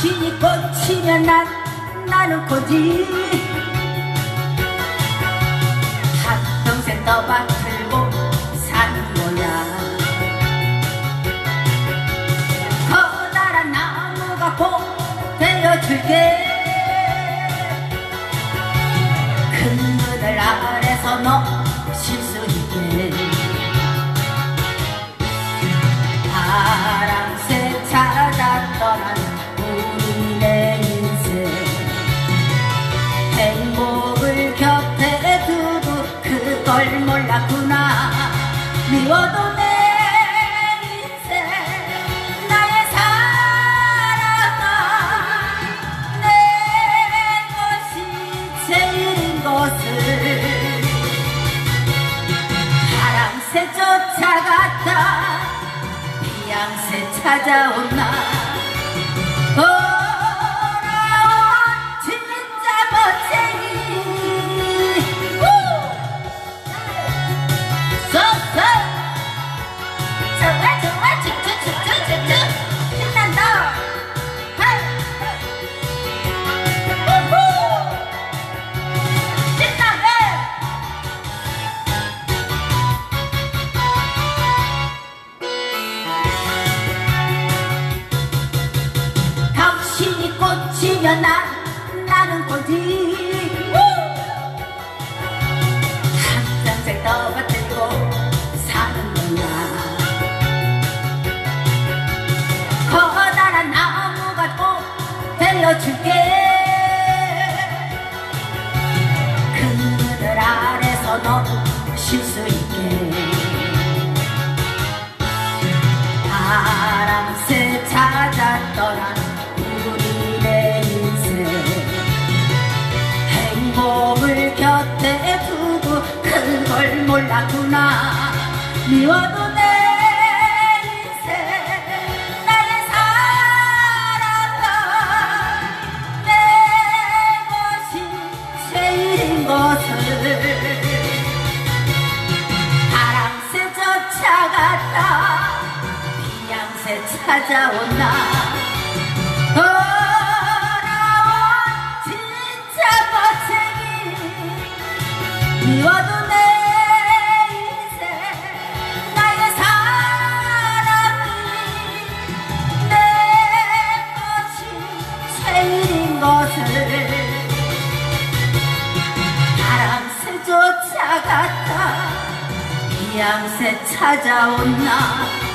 꽃이면 난 나는 꽃이 한평생 떠받들고 사는 거야. 커다란 나무가 꼭 되어줄게. 큰 그늘 아래서 너쉴수 그걸 몰랐구나. 미워도 내 인생 나의 사랑아 내 것이 제일인 것을. 바람새 쫓아갔다 비양새 찾아온나 난 나는 꽃이 한장색 떠받들고 사는 거야 커다란 나무가 꼭 되어줄게 몰랐구나. 미워도 내 인생 나의 사랑아 내 것이 제일인 것을. 바람새 쫓아갔다. 비양새 찾아온다 쫓아갔다. 비양새 찾아온나. 어